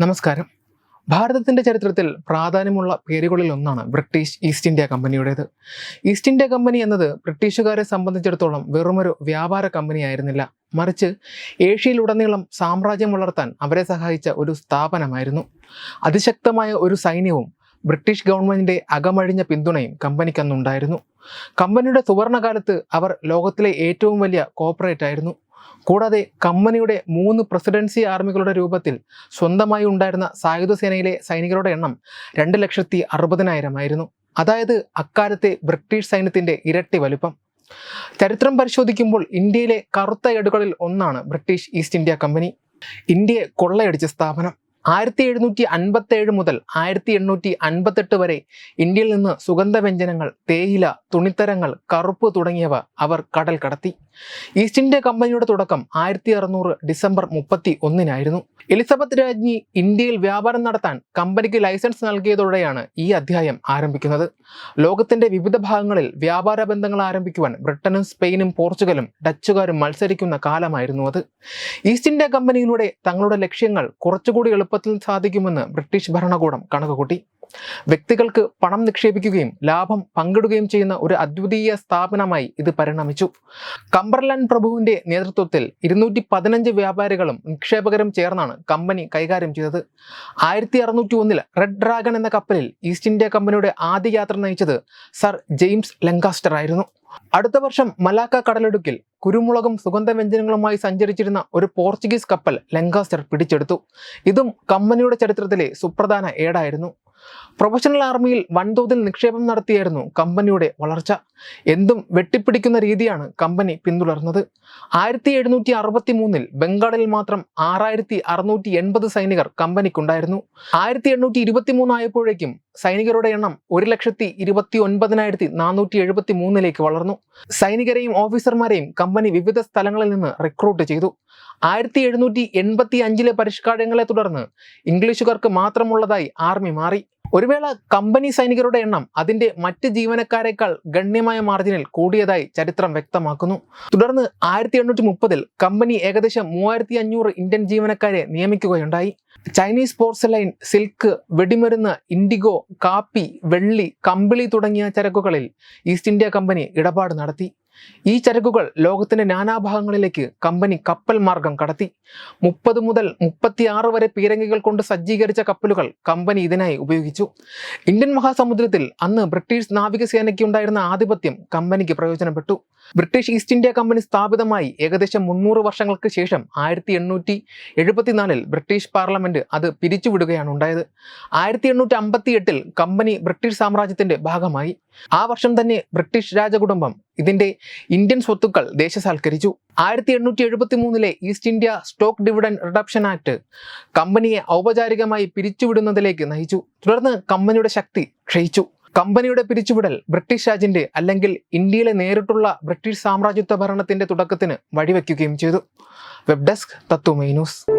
നമസ്കാരം. ഭാരതത്തിന്റെ ചരിത്രത്തിൽ പ്രാധാന്യമുള്ള പേരുകളിൽ ഒന്നാണ് ബ്രിട്ടീഷ് ഈസ്റ്റ് ഇന്ത്യ കമ്പനിയുടേത്. ഈസ്റ്റ് ഇന്ത്യ കമ്പനി എന്നത് ബ്രിട്ടീഷുകാരെ സംബന്ധിച്ചിടത്തോളം വെറുമൊരു വ്യാപാര കമ്പനിയായിരുന്നില്ല. മറിച്ച് ഏഷ്യയിലുടനീളം സാമ്രാജ്യം വളർത്താൻ അവരെ സഹായിച്ച ഒരു സ്ഥാപനമായിരുന്നു. അതിശക്തമായ ഒരു സൈന്യവും ബ്രിട്ടീഷ് ഗവൺമെന്റിന്റെ അകമഴിഞ്ഞ പിന്തുണയും കമ്പനിക്കന്നുണ്ടായിരുന്നു. കമ്പനിയുടെ സുവർണകാലത്ത് അവർ ലോകത്തിലെ ഏറ്റവും വലിയ കോർപ്പറേറ്റ് ആയിരുന്നു കൂടാതെ കമ്പനിയുടെ മൂന്ന് പ്രസിഡൻസി ആർമികളുടെ രൂപത്തിൽ സ്വന്തമായി ഉണ്ടായിരുന്ന സായുധ സേനയിലെ സൈനികരുടെ എണ്ണം രണ്ട് ലക്ഷത്തി അറുപതിനായിരമായിരുന്നു അതായത് അക്കാലത്തെ ബ്രിട്ടീഷ് സൈന്യത്തിന്റെ ഇരട്ടി വലുപ്പം. ചരിത്രം പരിശോധിക്കുമ്പോൾ ഇന്ത്യയിലെ കറുത്ത ഏടുകളിൽ ഒന്നാണ് ബ്രിട്ടീഷ് ഈസ്റ്റ് ഇന്ത്യ കമ്പനി. ഇന്ത്യയെ കൊള്ളയടിച്ച സ്ഥാപനം. ആയിരത്തി എഴുന്നൂറ്റി അൻപത്തി ഏഴ് മുതൽ ആയിരത്തി എണ്ണൂറ്റി അൻപത്തെട്ട് വരെ ഇന്ത്യയിൽ നിന്ന് സുഗന്ധവ്യഞ്ജനങ്ങൾ തേയില തുണിത്തരങ്ങൾ കറുപ്പ് തുടങ്ങിയവ അവർ കടൽ കടത്തി. ഈസ്റ്റ് ഇന്ത്യ കമ്പനിയുടെ തുടക്കം ആയിരത്തി അറുന്നൂറ് ഡിസംബർ മുപ്പത്തി ഒന്നിനായിരുന്നു എലിസബത്ത് രാജ്ഞി ഇന്ത്യയിൽ വ്യാപാരം നടത്താൻ കമ്പനിക്ക് ലൈസൻസ് നൽകിയതോടെയാണ് ഈ അധ്യായം ആരംഭിക്കുന്നത്. ലോകത്തിന്റെ വിവിധ ഭാഗങ്ങളിൽ വ്യാപാര ബന്ധങ്ങൾ ആരംഭിക്കുവാൻ ബ്രിട്ടനും സ്പെയിനും പോർച്ചുഗലും ഡച്ചുകാരും മത്സരിക്കുന്ന കാലമായിരുന്നു അത്. ഈസ്റ്റ് ഇന്ത്യ കമ്പനിയിലൂടെ തങ്ങളുടെ ലക്ഷ്യങ്ങൾ കുറച്ചുകൂടി എളുപ്പത്തിൽ സാധിക്കുമെന്ന് ബ്രിട്ടീഷ് ഭരണകൂടം കണക്കുകൂട്ടി. വ്യക്തികൾക്ക് പണം നിക്ഷേപിക്കുകയും ലാഭം പങ്കിടുകയും ചെയ്യുന്ന ഒരു അദ്വിതീയ സ്ഥാപനമായി ഇത് പരിണമിച്ചു. കംബർലാൻഡ് പ്രഭുവിന്റെ നേതൃത്വത്തിൽ ഇരുന്നൂറ്റി പതിനഞ്ച് വ്യാപാരികളും നിക്ഷേപകരും ചേർന്നാണ് കമ്പനി കൈകാര്യം ചെയ്തത്. ആയിരത്തി അറുന്നൂറ്റി ഒന്നിൽ റെഡ് ഡ്രാഗൺ എന്ന കപ്പലിൽ ഈസ്റ്റ് ഇന്ത്യ കമ്പനിയുടെ ആദ്യ യാത്ര നയിച്ചത് സർ ജെയിംസ് ലങ്കാസ്റ്റർ ആയിരുന്നു. അടുത്ത വർഷം മലാക്ക കടലിടുക്കിൽ കുരുമുളകും സുഗന്ധവ്യഞ്ജനങ്ങളുമായി സഞ്ചരിച്ചിരുന്ന ഒരു പോർച്ചുഗീസ് കപ്പൽ ലങ്കാസ്റ്റർ പിടിച്ചെടുത്തു. ഇതും കമ്പനിയുടെ ചരിത്രത്തിലെ സുപ്രധാന ഏടായിരുന്നു. പ്രൊഫഷണൽ ആർമിയിൽ വൻതോതിൽ നിക്ഷേപം നടത്തിയായിരുന്നു കമ്പനിയുടെ വളർച്ച. എന്തും വെട്ടിപ്പിടിക്കുന്ന രീതിയാണ് കമ്പനി പിന്തുടർന്നത്. ആയിരത്തി എഴുന്നൂറ്റി അറുപത്തി മൂന്നിൽ ബംഗാളിൽ മാത്രം ആറായിരത്തി അറുന്നൂറ്റി എൺപത് സൈനികർ കമ്പനിക്കുണ്ടായിരുന്നു. ആയിരത്തി എണ്ണൂറ്റി ഇരുപത്തി മൂന്നായപ്പോഴേക്കും സൈനികരുടെ എണ്ണം ഒരു ലക്ഷത്തി ഇരുപത്തി ഒൻപതിനായിരത്തി നാനൂറ്റി എഴുപത്തി മൂന്നിലേക്ക് വളർന്നു. സൈനികരെയും ഓഫീസർമാരെയും കമ്പനി വിവിധ സ്ഥലങ്ങളിൽ നിന്ന് റിക്രൂട്ട് ചെയ്തു. ആയിരത്തി എഴുന്നൂറ്റി എൺപത്തി അഞ്ചിലെ പരിഷ്കാരങ്ങളെ തുടർന്ന് ഇംഗ്ലീഷുകാർക്ക് മാത്രമുള്ളതായി ആർമി മാറി. ഒരു വേള കമ്പനി സൈനികരുടെ എണ്ണം അതിന്റെ മറ്റ് ജീവനക്കാരെക്കാൾ ഗണ്യമായ മാർജിനിൽ കൂടിയതായി ചരിത്രം വ്യക്തമാക്കുന്നു. തുടർന്ന് ആയിരത്തി എണ്ണൂറ്റി മുപ്പതിൽ കമ്പനി ഏകദേശം മൂവായിരത്തി അഞ്ഞൂറ് ഇന്ത്യൻ ജീവനക്കാരെ നിയമിക്കുകയുണ്ടായി. ചൈനീസ് പോർസലൈൻ സിൽക്ക് വെടിമരുന്ന് ഇൻഡിഗോ കാപ്പി വെള്ളി കമ്പിളി തുടങ്ങിയ ചരക്കുകളിൽ ഈസ്റ്റ് ഇന്ത്യ കമ്പനി ഇടപാട് നടത്തി. ഈ ചരക്കുകൾ ലോകത്തിന്റെ നാനാഭാഗങ്ങളിലേക്ക് കമ്പനി കപ്പൽ മാർഗം കടത്തി. മുപ്പത് മുതൽ മുപ്പത്തിയാറ് വരെ പീരങ്കികൾ കൊണ്ട് സജ്ജീകരിച്ച കപ്പലുകൾ കമ്പനി ഇതിനായി ഉപയോഗിച്ചു. ഇന്ത്യൻ മഹാസമുദ്രത്തിൽ അന്ന് ബ്രിട്ടീഷ് നാവികസേനയ്ക്ക് ഉണ്ടായിരുന്ന ആധിപത്യം കമ്പനിക്ക് പ്രയോജനപ്പെട്ടു. ബ്രിട്ടീഷ് ഈസ്റ്റ് ഇന്ത്യ കമ്പനി സ്ഥാപിതമായി ഏകദേശം മുന്നൂറ് വർഷങ്ങൾക്ക് ശേഷം ആയിരത്തി എണ്ണൂറ്റി എഴുപത്തിനാലിൽ ബ്രിട്ടീഷ് പാർലമെന്റ് അത് പിരിച്ചുവിടുകയാണ് ഉണ്ടായത്. ആയിരത്തി എണ്ണൂറ്റി അമ്പത്തി എട്ടിൽ കമ്പനി ബ്രിട്ടീഷ് സാമ്രാജ്യത്തിന്റെ ഭാഗമായി. ആ വർഷം തന്നെ ബ്രിട്ടീഷ് രാജകുടുംബം ഇതിന്റെ ഇന്ത്യൻ സ്വത്തുക്കൾ ദേശസാൽക്കരിച്ചു. ആയിരത്തി എണ്ണൂറ്റി എഴുപത്തി മൂന്നിലെ East India stock dividend redemption act കമ്പനിയെ ഔപചാരികമായി പിരിച്ചുവിടുന്നതിലേക്ക് നയിച്ചു. തുടർന്ന് കമ്പനിയുടെ ശക്തി ക്ഷയിച്ചു. കമ്പനിയുടെ പിരിച്ചുവിടൽ ബ്രിട്ടീഷ് രാജിന്റെ അല്ലെങ്കിൽ ഇന്ത്യയിലെ നേരിട്ടുള്ള ബ്രിട്ടീഷ് സാമ്രാജ്യത്വ ഭരണത്തിന്റെ തുടക്കത്തിന് വഴിവെക്കുകയും ചെയ്തു. Web desk Tatwamayi news.